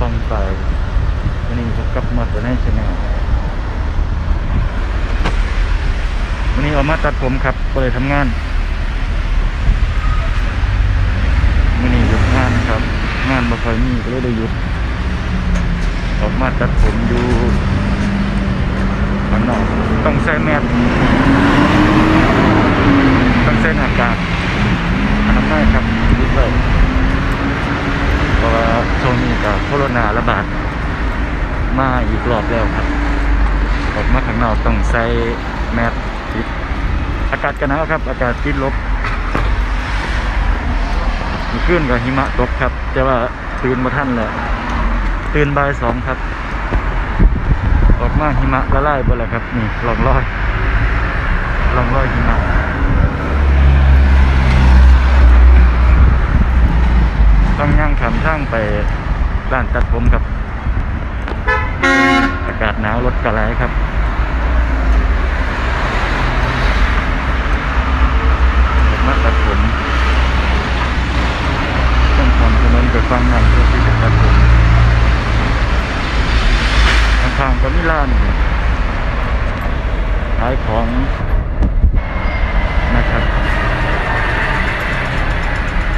ฟังไปวันนี้พบกับมาตัวในชแนลวันนี้ออกมาตัดผมครับก็เลยทำงานวันนี้หยุดงานครับ งานบ่ค่อยมีก็เลยได้หยุดออกมาตัดผมอยู่ข้างนอกต้องใส่แมสต้องใส่หน้ากากอนามัยครับยึดไว้เพราะว่าช่วงนี้ก็โควิดระบาดมาอีกรอบแล้วครับ ออกมาข้างนอกต้องใส่แมสปิดอากาศกันหนาวครับ อากาศติดลบมีขึ้นกับหิมะตกครับ แต่ว่าตื่นมาท่านแหละตื่นบ่ายสองครับ ออกมาหิมะละลายไปแล้วครับ นี่ลองรอยลองรอยหิมะต้องย่างขำช่างไปร้านตัดผมครับ อากาศหนาวรถกระไรครับ ออกมาตัดผมต้องทำถนนไป ฟังนั่นเพื่อที่จะตัดผมข้างๆก็มีร้านขายของนะครับ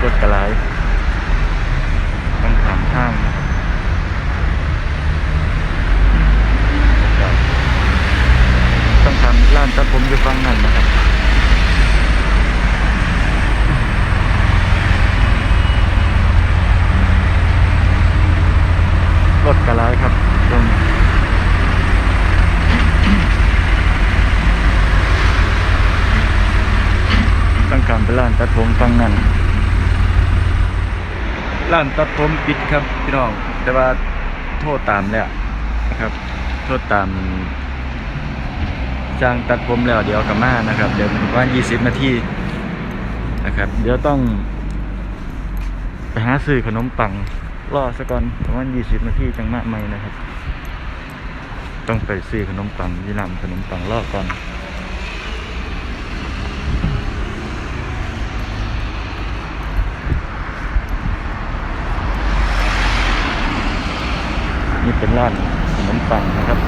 กดกระไรต้องถามทางนะครับต้องทำร้านตัดผมอยู่ฟังนั่นนะครับ รถกระไรครับตรงตั้งคำเป็นร้านตัดผมฟังนั่นร้านตัดผมปิดครับพี่น้อง แต่ว่าโทษตามแล้วนะครับ โทษตามจ้างตัดผมแล้วเดี๋ยวกลับมานะครับ เดี๋ยวมันว่า20 นาทีนะครับ เดี๋ยวต้อง ไปหาซื้อขนมปัง รอสักก่อนประมาณ20นาทีจังมากไหมนะครับ ต้องไปซื้อขนมปังยี่นำขนมปังรอก่อนนี่เป็นร้านขนมปังนะครับ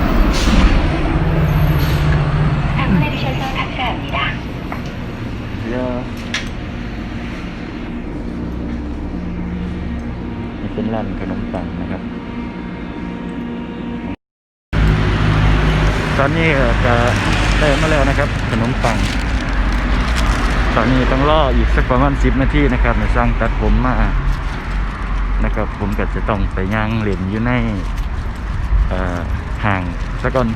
ตอนนี้ก็ได้มาแล้วนะครับ ขนมปัง ตอนนี้ต้องรออีกสักประมาณสิบนาทีนะครับในสร้างตัดผมมานะครับ ผมก็จะต้องไปย่างเหรียญอยู่ในห่างซะก่อน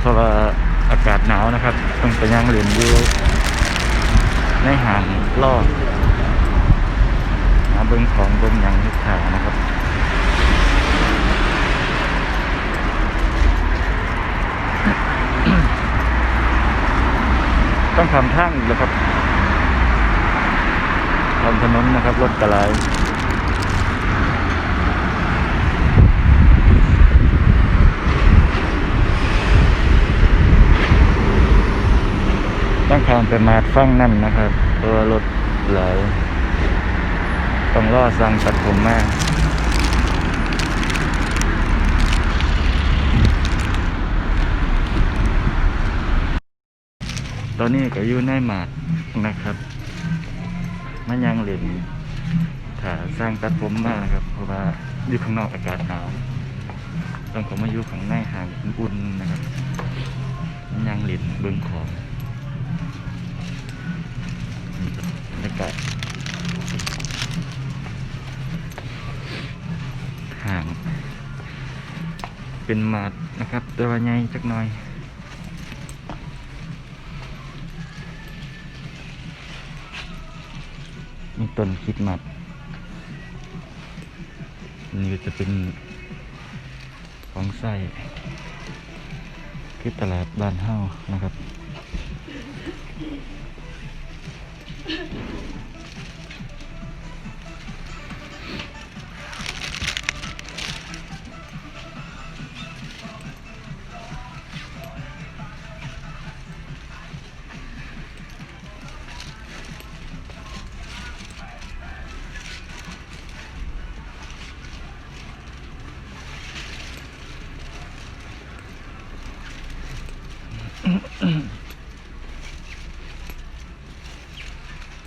เพราะว่าอากาศหนาวนะครับ ต้องไปย่างเหรียญอยู่ในห่างรอดหาเบิ้งของเบิ้งยังนิทานะครับ ต้องทำทางอีกแล้วครับทำถนนนะครับรถกระไรต้องข้ามไปมาดฟั่งนั่นนะครับเพราะว่ารถไหลต้องรอสั่งตัดผมมา ตอนนี้ก็อยู่ในหมาดนะครับมันยังเหล่นถ้าสร้างตัดผมมานะครับ เพราะว่าอยู่ข้างนอกอากาศหนาวต้องผมมาอยู่ข้างในห่างอุ่นๆนะครับมันยังเหล่นเบื้องของบรรยากาศห่าง เป็นหมาดนะครับ แต่ว่าใหญ่จักหน่อย ต้นคิดมัดอันนี่ก็จะเป็นของใส่คือตลาดบ้านเฮานะครับ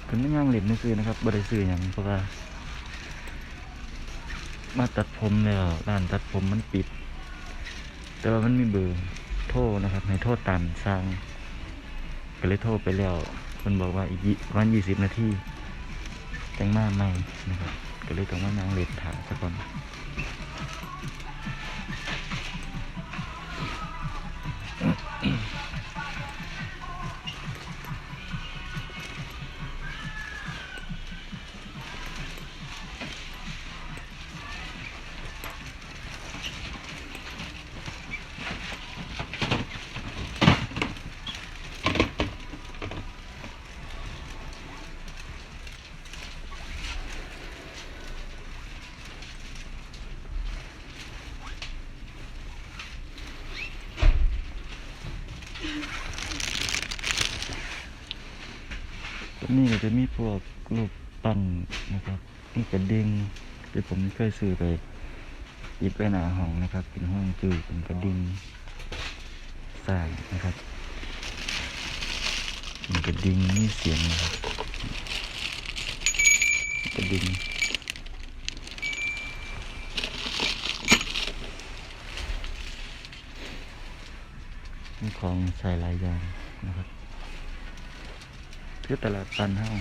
ลินนี่ซื้อนะครับบริซื้ออย่างเพราะว่ามาตัดผมแล้วร้านตัดผมมันปิด แต่ว่ามันมีเบอร์โทรนะครับ ให้โทรตามสร้างก็เลยโทรไปแล้วคนบอกว่าอีกวันยี่สิบนาทีแจังมาใหม่นะครับ ก็เลยต้องมานั่งเล็บถาสักก่อน นี้ก็จะมีพวกรูปปั้นนะครับนี่กระดิ่งที่ผมเคยซื้อไปยิบไปหนาห้องนะครับ เป็นห้องจืดเป็นกระดิ่งสร้างนะครับมีกระดิ่งมีเสียงนะครับกระดิ่งมีของใส่หลายอย่างนะครับ คือตลาดปันเฮา